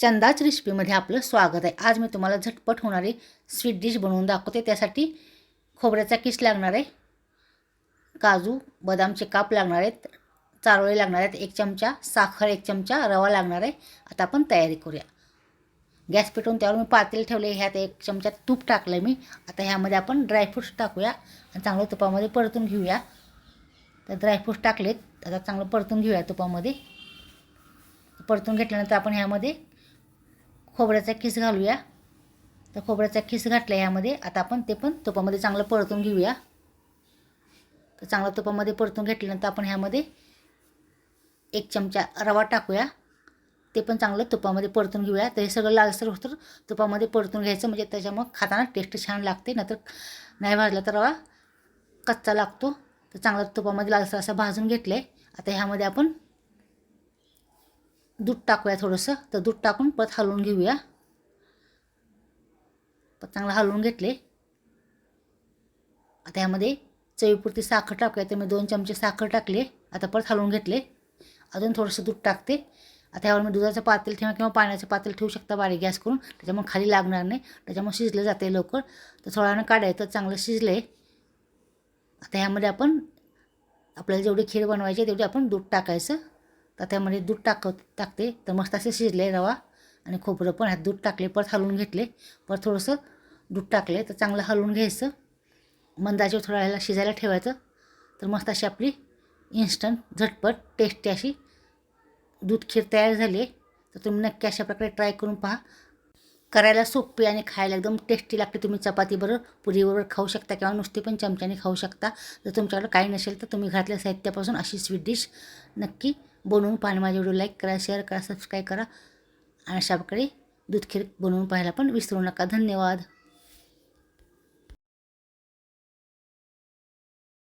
चंदाच रेसिपीमध्ये आपलं स्वागत आहे. आज मी तुम्हाला झटपट होणारी स्वीट डिश बनवून दाखवते. त्यासाठी खोबऱ्याचा किस लागणार आहे काजू बदामचे काप लागणार आहेत चारोळे लागणार आहेत एक चमचा साखर एक चमचा रवा लागणार आहे. आता आपण तयारी करूया. गॅस पेटवून त्यावर मी पातेल ठेवले ह्यात एक चमचा तूप टाकलं मी. आता ह्यामध्ये आपण ड्रायफ्रूट्स टाकूया आणि चांगलं तुपामध्ये परतून घेऊया. तर ड्रायफ्रूट्स टाकलेत आता चांगलं परतून घेऊया तुपामध्ये. परतून घेतल्यानंतर आपण ह्यामध्ये खोबऱ्याचा खीस घालूया. तर खोबऱ्याचा खीस घातला ह्यामध्ये आता आपण ते पण तुपामध्ये चांगलं परतून घेऊया. तर चांगलं तुपामध्ये परतून घेतल्यानंतर आपण ह्यामध्ये एक चमचा रवा टाकूया. ते पण चांगलं तुपामध्ये परतून घेऊया. तर हे सगळं लालसर होतं तुपामध्ये परतून घ्यायचं. म्हणजे त्याच्यामुळं खाताना टेस्ट छान लागते. नाहीतर नाही भाजला तर रवा कच्चा लागतो. तर चांगलं तुपामध्ये लालसर असं भाजून घेतलं आहे आता ह्यामध्ये आपण दूध टाकूया थोडंसं. तर दूध टाकून परत हलवून घेऊया. परत चांगलं हलवून घेतले. आता ह्यामध्ये चवीपुरती साखर टाकूया. तर मी दोन चमचे साखर टाकले. आता परत हलवून घेतले. अजून थोडंसं दूध टाकते. आता ह्यावर मी दुधाचं पातेल ठेवा किंवा पाण्याचं पातेल ठेवू शकता बारीक गॅस करून. त्याच्यामुळे खाली लागणार नाही. त्याच्यामुळे शिजलं जाते लवकर. तर थोडा वेळानं काढायचं. चांगलं शिजलं. आहे आता ह्यामध्ये आपण आपल्याला जेवढी खीर बनवायची तेवढी आपण दूध टाकायचं. तर त्यामध्ये दूध टाक टाकते. तर मस्त असे शिजले रवा आणि खोबरं पण. ह्यात दूध टाकले परत हलवून घेतले. परत थोडंसं दूध टाकले. तर चांगलं हलवून घ्यायचं. मंदाचे थोड्या वेळेला शिजायला ठेवायचं. तर मस्त अशी आपली इन्स्टंट झटपट टेस्टी अशी दूध खीर तयार झाली आहे. तर तुम्ही नक्की अशा प्रकारे ट्राय करून पहा. करायला सोपी आणि खायला एकदम टेस्टी लागते. तुम्ही चपातीबरोबर पुरीबरोबर खाऊ शकता किंवा नुसती पण चमच्याने खाऊ शकता. जर तुमच्याकडे काही नसेल तर तुम्ही घरातल्या साहित्यापासून अशी स्वीट डिश नक्की बनवून पाहणे माझ्या व्हिडिओ लाईक करा शेअर करा सबस्क्राईब करा. आणि अशा प्रकारे दूध खीर बनवून पाहायला पण विसरू नका. धन्यवाद.